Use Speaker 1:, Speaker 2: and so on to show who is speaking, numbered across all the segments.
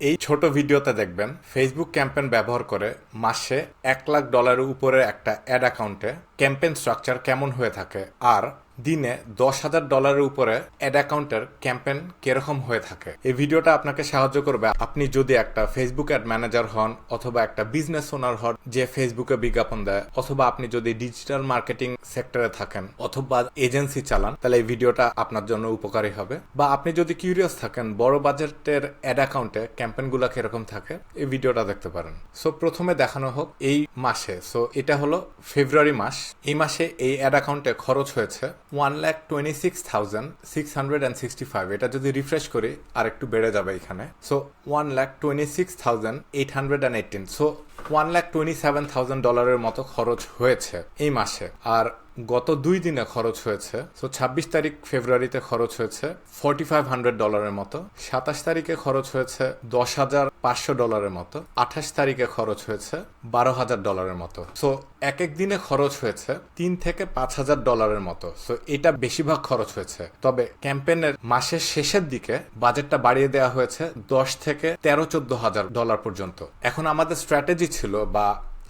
Speaker 1: এই ছোট ভিডিওতে দেখবেন ফেসবুক ক্যাম্পেন ব্যবহার করে মাসে এক লাখ ডলারের উপরে একটা অ্যাড অ্যাকাউন্টে ক্যাম্পেন স্ট্রাকচার কেমন হয়ে থাকে আর দিনে দশ হাজার ডলারের উপরে অ্যাড অ্যাকাউন্টের ক্যাম্পেন কীরকম হয়ে থাকে? এই ভিডিওটা আপনাকে সাহায্য করবে। আপনি যদি একটা ফেসবুক অ্যাড ম্যানেজার হন অথবা একটা বিজনেস ওনার হন যে ফেসবুকে বিজ্ঞাপন দেয়, অথবা আপনি যদি ডিজিটাল মার্কেটিং সেক্টরে থাকেন অথবা এজেন্সি চালান, তাহলে এই ভিডিওটা আপনার জন্য উপকারী হবে। বা আপনি যদি কিউরিয়াস থাকেন বড় বাজেটের অ্যাড অ্যাকাউন্টে ক্যাম্পেনগুলো কীরকম থাকে, এই ভিডিওটা দেখতে পারেন। সো প্রথমে দেখানো হোক এই মাসে। সো এটা হলো ফেব্রুয়ারি মাস। এই মাসে এই অ্যাড অ্যাকাউন্টে খরচ হয়েছে one lakh twenty six thousand six hundred and sixty five এটা যদি রিফ্রেশ করি আর একটু বেড়ে যাবে এখানে। So one lakh twenty six thousand eight hundred and eighteen so one lakh twenty seven thousand ডলারের মতো খরচ হয়েছে এই মাসে। আর গত দুই দিনে খরচ হয়েছে। সো ছাব্বিশ তারিখ ফেব্রুয়ারিতে খরচ হয়েছে ফোর্টি ফাইভ হান্ড্রেড ডলারের মতো। সাতাশ তারিখে খরচ হয়েছে দশ হাজার পাঁচশো ডলারের মতো। আঠাশ তারিখে খরচ হয়েছে বারো হাজার ডলারের মতো। সো এক এক দিনে খরচ হয়েছে তিন থেকে পাঁচ হাজার ডলারের মতো। সো এটা বেশিরভাগ খরচ হয়েছে। তবে ক্যাম্পেনের মাসের শেষের দিকে বাজেটটা বাড়িয়ে দেওয়া হয়েছে দশ থেকে তেরো চোদ্দ হাজার ডলার পর্যন্ত। এখন আমাদের স্ট্র্যাটেজি ছিল বা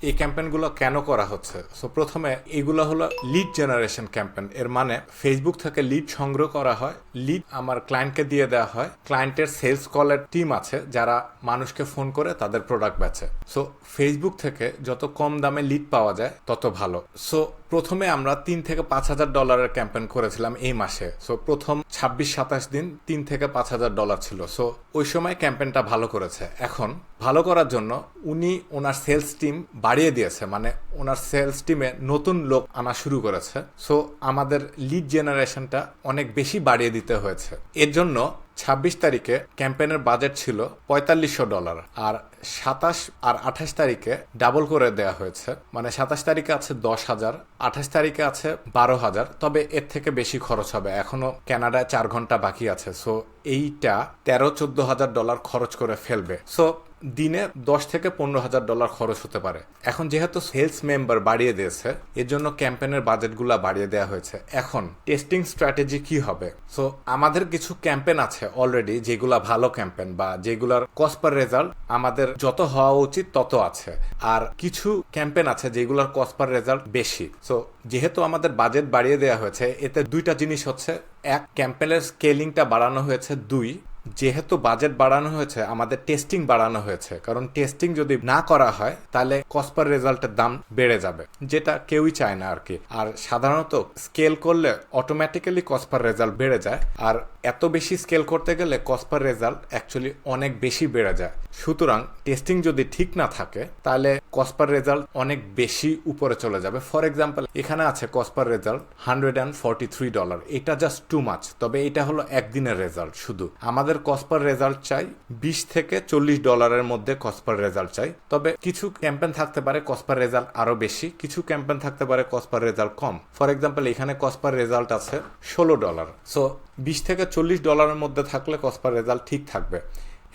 Speaker 1: এই ক্যাম্পেইনগুলো কেন করা হচ্ছে? সো প্রথমে এগুলো হলো লিড জেনারেশন ক্যাম্পেইন এর মানে ফেসবুক থেকে লিড সংগ্রহ করা হয় লিড আমার ক্লায়েন্টকে দিয়ে দেওয়া হয়। ক্লায়েন্টের সেলস কলের টিম আছে, যারা মানুষকে ফোন করে তাদের প্রোডাক্ট বেচে। সো ফেসবুক থেকে যত কম দামে লিড পাওয়া যায়, তত ভালো। সো প্রথমে আমরা তিন থেকে পাঁচ হাজার ডলারের ক্যাম্পেইন করেছিলাম এই মাসে। সো প্রথম ছাব্বিশ, সাতাশ দিন তিন থেকে পাঁচ হাজার ডলার ছিল। সো ওই সময় ক্যাম্পেইনটা ভালো করেছে। এখন ভালো করার জন্য উনি ওনার সেলস টিম বাড়িয়ে দিয়েছে মানে ওনার সেলস টিমে নতুন লোক আনা শুরু করেছে। সো আমাদের লিড জেনারেশনটা অনেক বেশি বাড়িয়ে দিতে হয়েছে। এর জন্য ছাব্বিশ তারিখে ক্যাম্পেইনের বাজেট ছিল পঁয়তাল্লিশশো ডলার আর সাতাশ আর আঠাশ তারিখে ডাবল করে দেওয়া হয়েছে। মানে সাতাশ তারিখে আছে দশ হাজার, আঠাশ তারিখে আছে বারো হাজার, তবে এর থেকে বেশি খরচ হবে। এখনও কানাডায় চার ঘণ্টা বাকি আছে। সো এইটা তেরো চোদ্দ হাজার ডলার খরচ করে ফেলবে। সো দিনে দশ থেকে পনেরো হাজার ডলার খরচ হতে পারে। এখন যেহেতু সেলস মেম্বার বাড়িয়ে দিয়েছে এর জন্য ক্যাম্পেনের বাজেটগুলো বাড়িয়ে দেওয়া হয়েছে। এখন টেস্টিং স্ট্র্যাটেজি কি হবে? সো আমাদের কিছু ক্যাম্পেন আছে অলরেডি যেগুলা ভালো ক্যাম্পেন বা যেগুলার কস্ট পার রেজাল্ট আমাদের যত হওয়া উচিত তত আছে। আর কিছু ক্যাম্পেন আছে যেগুলোর কস্ট পার রেজাল্ট বেশি। সো যেহেতু আমাদের বাজেট বাড়িয়ে দেওয়া হয়েছে, এতে দুইটা জিনিস হচ্ছে, এক ক্যাম্পেনের স্কেলিংটা বাড়ানো হয়েছে। দুই যেহেতু বাজেট বাড়ানো হয়েছে, আমাদের টেস্টিং বাড়ানো হয়েছে, কারণ টেস্টিং যদি না করা হয়, তাহলে কসপার রেজাল্টের দাম বেড়ে যাবে, যেটা কেউই চায় না আর কি। আর সাধারণত স্কেল করলে অটোমেটিক্যালি কসপার রেজাল্ট বেড়ে যায়, আর এত বেশি স্কেল করতে গেলে কসপার রেজাল্ট অ্যাকচুয়ালি অনেক বেশি বেড়ে যায়। সুতরাং টেস্টিং যদি ঠিক না থাকে, তাহলে কসপার রেজাল্ট অনেক বেশি উপরে চলে যাবে। ফর এক্সাম্পল এখানে আছে cost per result hundred and forty three dollar এটা জাস্ট টু মাচ তবে এটা হলো একদিনের রেজাল্ট শুধু। আমাদের কসপার রেজাল্ট চাই বিশ থেকে চল্লিশ ডলারের মধ্যে কসপার রেজাল্ট চাই। তবে কিছু ক্যাম্পেন থাকতে পারে কসপার রেজাল্ট আরও বেশি, কিছু ক্যাম্পেন থাকতে পারে কসপার রেজাল্ট কম। ফর এক্সাম্পল এখানে কসপার রেজাল্ট আছে ষোলো ডলার সো বিশ থেকে চল্লিশ ডলারের মধ্যে থাকলে কসপার রেজাল্ট ঠিক থাকবে।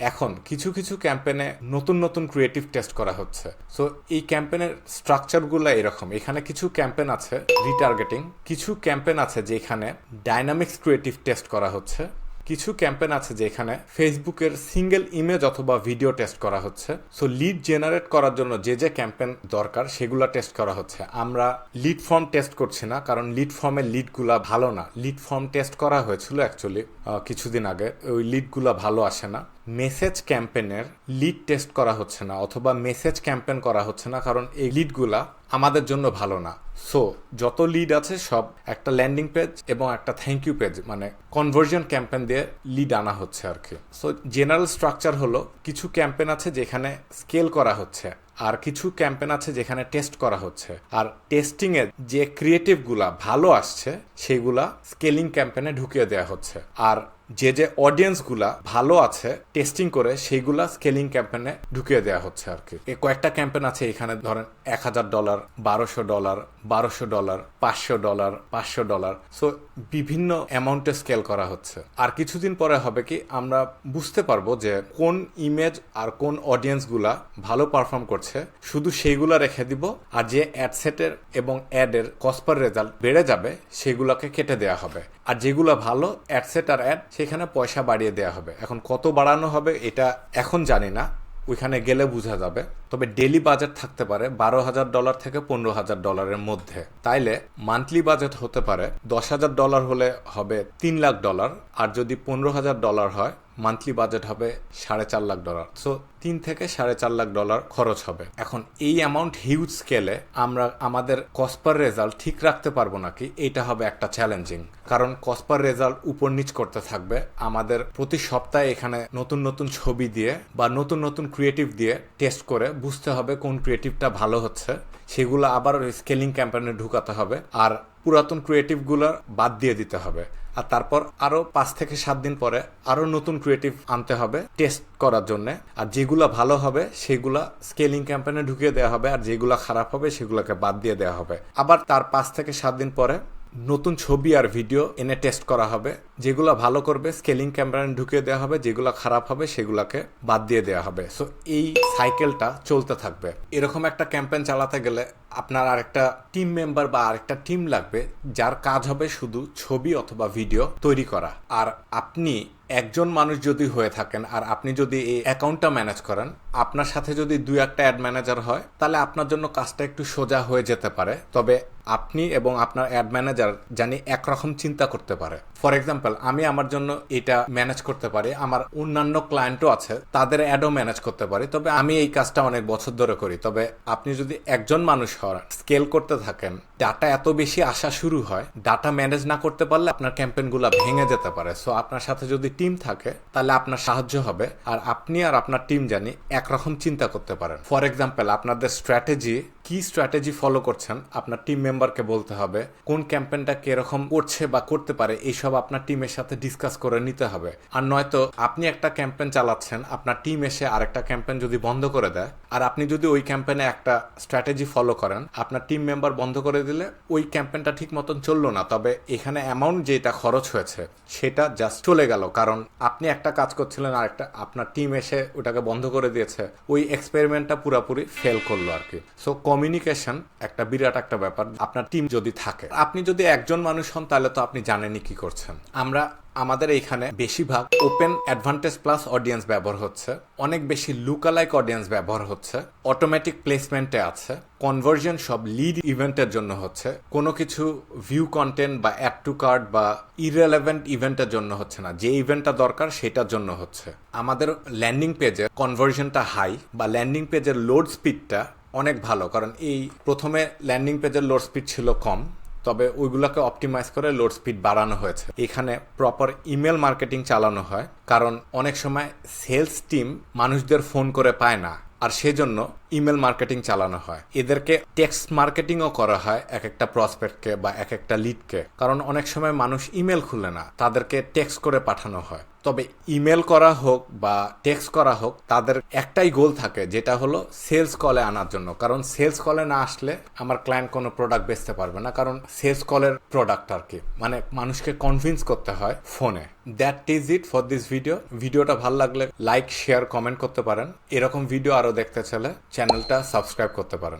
Speaker 1: এখন কিছু কিছু ক্যাম্পেনে নতুন নতুন ক্রিয়েটিভ টেস্ট করা হচ্ছে। সো এই ক্যাম্পেনের স্ট্রাকচারগুলো এরকম। এখানে কিছু ক্যাম্পেন আছে রিটার্গেটিং কিছু ক্যাম্পেন আছে যেখানে ডাইনামিক্স ক্রিয়েটিভ টেস্ট করা হচ্ছে। কিছু ক্যাম্পেন আছে যেখানে ফেসবুকের সিঙ্গেল ইমেজ অথবা ভিডিও টেস্ট করা হচ্ছে। সো লিড জেনারেট করার জন্য যে যে ক্যাম্পেন দরকার, সেগুলো টেস্ট করা হচ্ছে। আমরা লিড ফর্ম টেস্ট করছি না, কারণ লিড ফর্মের লিডগুলা ভালো না। লিড ফর্ম টেস্ট করা হয়েছিল অ্যাকচুয়ালি কিছুদিন আগে। ওই লিডগুলা ভালো আসে না। মেসেজ ক্যাম্পেনের লিড টেস্ট করা হচ্ছে না, অথবা মেসেজ ক্যাম্পেন করা হচ্ছে না, কারণ এই লিডগুলা আমাদের জন্য ভালো না। সো যত লিড আছে, সব একটা ল্যান্ডিং পেজ এবং একটা থ্যাংক ইউ পেজ মানে কনভার্জন ক্যাম্পেন দিয়ে লিড আনা হচ্ছে আর কি সো জেনারেল স্ট্রাকচার হলো, কিছু ক্যাম্পেন আছে যেখানে স্কেল করা হচ্ছে, আর কিছু ক্যাম্পেন আছে যেখানে টেস্ট করা হচ্ছে। আর টেস্টিং এ যে ক্রিয়েটিভগুলা ভালো আসছে, সেগুলা স্কেলিং ক্যাম্পেনে ঢুকিয়ে দেওয়া হচ্ছে। আর যে যে অডিয়েন্সগুলা ভালো আছে টেস্টিং করে সেইগুলা স্কেলিং ক্যাম্পেনে ঢুকিয়ে দেওয়া হচ্ছে আর কি। কয়েকটা ক্যাম্পেন আছে এখানে, ধরেন এক হাজার ডলার বারোশো ডলার বারোশো ডলার পাঁচশো ডলার পাঁচশো ডলার সো বিভিন্ন অ্যামাউন্টে স্কেল করা হচ্ছে। আর কিছুদিন পরে হবে কি, আমরা বুঝতে পারব যে কোন ইমেজ আর কোন অডিয়েন্সগুলা ভালো পারফর্ম করছে। শুধু সেইগুলা রেখে দিব, আর যে অ্যাডসেটের এবং অ্যাডের কসপার রেজাল্ট বেড়ে যাবে সেগুলোকে কেটে দেওয়া হবে। আর যেগুলো ভালো অ্যাডসেট আর অ্যাড সেখানে পয়সা বাড়িয়ে দেওয়া হবে। এখন কত বাড়ানো হবে এটা এখন জানি না। ওইখানে গেলে বোঝা যাবে। তবে ডেলি বাজেট থাকতে পারে বারো হাজার ডলার থেকে পনেরো হাজার ডলারের মধ্যে। তাইলে মান্থলি বাজেট হতে পারে দশ হাজার ডলার হলে হবে তিন লাখ ডলার, আর যদি পনেরো হাজার ডলার হয়, মান্থলি বাজেট হবে সাড়ে চার লাখ ডলার। সো তিন থেকে সাড়ে চার লাখ ডলার খরচ হবে। এখন এই অ্যামাউন্ট হিউজ স্কেলে আমরা আমাদের কসপার রেজাল্ট ঠিক রাখতে পারব নাকি, এটা হবে একটা চ্যালেঞ্জিং কারণ কসপার রেজাল্ট উপর নিচ করতে থাকবে আমাদের প্রতি সপ্তাহে এখানে নতুন নতুন ছবি দিয়ে বা নতুন নতুন ক্রিয়েটিভ দিয়ে টেস্ট করে বুঝতে হবে কোন ক্রিয়েটিভটা ভালো হচ্ছে। সেগুলো আবার স্কেলিং ক্যাম্পেনে ঢুকাতে হবে আর পুরাতন ক্রিয়েটিভগুলো বাদ দিয়ে দিতে হবে। আর তারপর আরও পাঁচ থেকে সাত দিন পরে আরও নতুন ক্রিয়েটিভ আনতে হবে টেস্ট করার জন্য। আর যেগুলা ভালো হবে, সেগুলো স্কেলিং ক্যাম্পেনে ঢুকিয়ে দেওয়া হবে। আর যেগুলা খারাপ হবে, সেগুলোকে বাদ দিয়ে দেওয়া হবে। আবার তার পাঁচ থেকে সাত দিন পরে নতুন ছবি আর ভিডিও এনে টেস্ট করা হবে, যেগুলো ভালো করবে স্কেলিং ক্যামেরায় ঢুকিয়ে দেওয়া হবে, যেগুলো খারাপ হবে, সেগুলোকে বাদ দিয়ে দেওয়া হবে। সো এই সাইকেলটা চলতে থাকবে। এরকম একটা ক্যাম্পেন চালাতে গেলে আপনার আরেকটা টিম মেম্বার বা আরেকটা টিম লাগবে, যার কাজ হবে শুধু ছবি অথবা ভিডিও তৈরি করা। আর আপনি একজন মানুষ যদি হয়ে থাকেন আর আপনি যদি এই অ্যাকাউন্টটা ম্যানেজ করেন, আপনার সাথে যদি দুই একটা অ্যাড ম্যানেজার হয়, তাহলে আপনার জন্য কাজটা একটু সোজা হয়ে যেতে পারে। তবে আপনি এবং আপনার অ্যাড ম্যানেজার জানি একরকম চিন্তা করতে পারে। ফর এক্সাম্পল আমি আমার জন্য এটা ম্যানেজ করতে পারি, আমার অন্যান্য ক্লায়েন্টও আছে, তাদের অ্যাডও ম্যানেজ করতে পারি। তবে আমি এই কাজটা অনেক বছর ধরে করি। তবে আপনি যদি একজন মানুষ হন স্কেল করতে থাকেন ডাটা এত বেশি আসা শুরু হয় ডাটা ম্যানেজ না করতে পারলে আপনার ক্যাম্পেনগুলো ভেঙে যেতে পারে। সো আপনার সাথে যদি টিম থাকে, তাহলে আপনার সাহায্য হবে। আর আপনি আর আপনার টিম জানি একরকম চিন্তা করতে পারেন। ফর এক্সাম্পল আপনাদের স্ট্র্যাটেজি কি স্ট্র্যাটেজি ফলো করছেন? আপনার টিম মেম্বারকে বলতে হবে। কোন ক্যাম্পেনটা কীরকম করছে বা করতে পারে, এইসব আপনার টিমের সাথে ডিসকাস করে নিতে হবে। আর নয়তো আপনি একটা ক্যাম্পেন চালাচ্ছেন, আপনার টিম এসে আরেকটা ক্যাম্পেন যদি বন্ধ করে দেয়, আর আপনি যদি ওই ক্যাম্পেনে একটা স্ট্র্যাটেজি ফলো করেন, আপনার টিম মেম্বার বন্ধ করে দিলে ওই ক্যাম্পেনটা ঠিক মতন চলল না। তবে এখানে অ্যামাউন্ট যেটা খরচ হয়েছে, সেটা জাস্ট চলে গেল। কারণ আপনি একটা কাজ করছিলেন আর একটা আপনার টিম এসে ওটাকে বন্ধ করে দিয়েছে, ওই এক্সপেরিমেন্টটা পুরোপুরি ফেল করল আর কি। সো কমিউনিকেশন একটা বিরাট একটা ব্যাপার। আপনার টিম যদি থাকে, আপনি যদি একজন মানুষ হন, তাহলে তো আপনি জানেনই কি করছেন। আমরা, আমাদের এইখানে বেশিরভাগ ওপেন অ্যাডভান্টেজ প্লাস অডিয়েন্স ব্যবহার হচ্ছে। অনেক বেশি লুকালাইক অডিয়েন্স ব্যবহার হচ্ছে। অটোমেটিক প্লেসমেন্টে আছে। কনভার্জন সব লিড ইভেন্টের জন্য হচ্ছে। কোনো কিছু ভিউ কন্টেন্ট বা অ্যাড টু কার্ড বা ইরেলেভেন্ট ইভেন্টের জন্য হচ্ছে না। যে ইভেন্টটা দরকার, সেটার জন্য হচ্ছে। আমাদের ল্যান্ডিং পেজে কনভার্জনটা হাই বা ল্যান্ডিং পেজের লোড স্পিডটা অনেক ভালো, কারণ এই প্রথমে ল্যান্ডিং পেজের লোড স্পিড ছিল কম, তবে ওইগুলোকে অপটিমাইজ করে লোড স্পিড বাড়ানো হয়েছে। এখানে প্রপার ইমেল মার্কেটিং চালানো হয়, কারণ অনেক সময় সেলস টিম মানুষদের ফোন করে পায় না, আর সেজন্য ইমেল মার্কেটিং চালানো হয়। এদেরকে টেক্সট মার্কেটিংও করা হয় এক একটা প্রসপেক্টকে বা এক একটা লিডকে কারণ অনেক সময় মানুষ ইমেল খুলে না, তাদেরকে টেক্সট করে পাঠানো হয়। তবে ইমেল করা হোক বা টেক্সট করা হোক, তাদের একটাই গোল থাকে, যেটা হলো সেলস কলে আনার জন্য। কারণ সেলস কলে না আসলে আমার ক্লায়েন্ট কোনো প্রোডাক্ট বেচতে পারবে না, কারণ সেলস কলের প্রোডাক্ট আর কি। মানে মানুষকে কনভিন্স করতে হয় ফোনে that is it for this video ভিডিওটা ভালো লাগলে লাইক শেয়ার কমেন্ট করতে পারেন। এরকম ভিডিও আরও দেখতে চাইলে চ্যানেলটা সাবস্ক্রাইব করতে পারেন।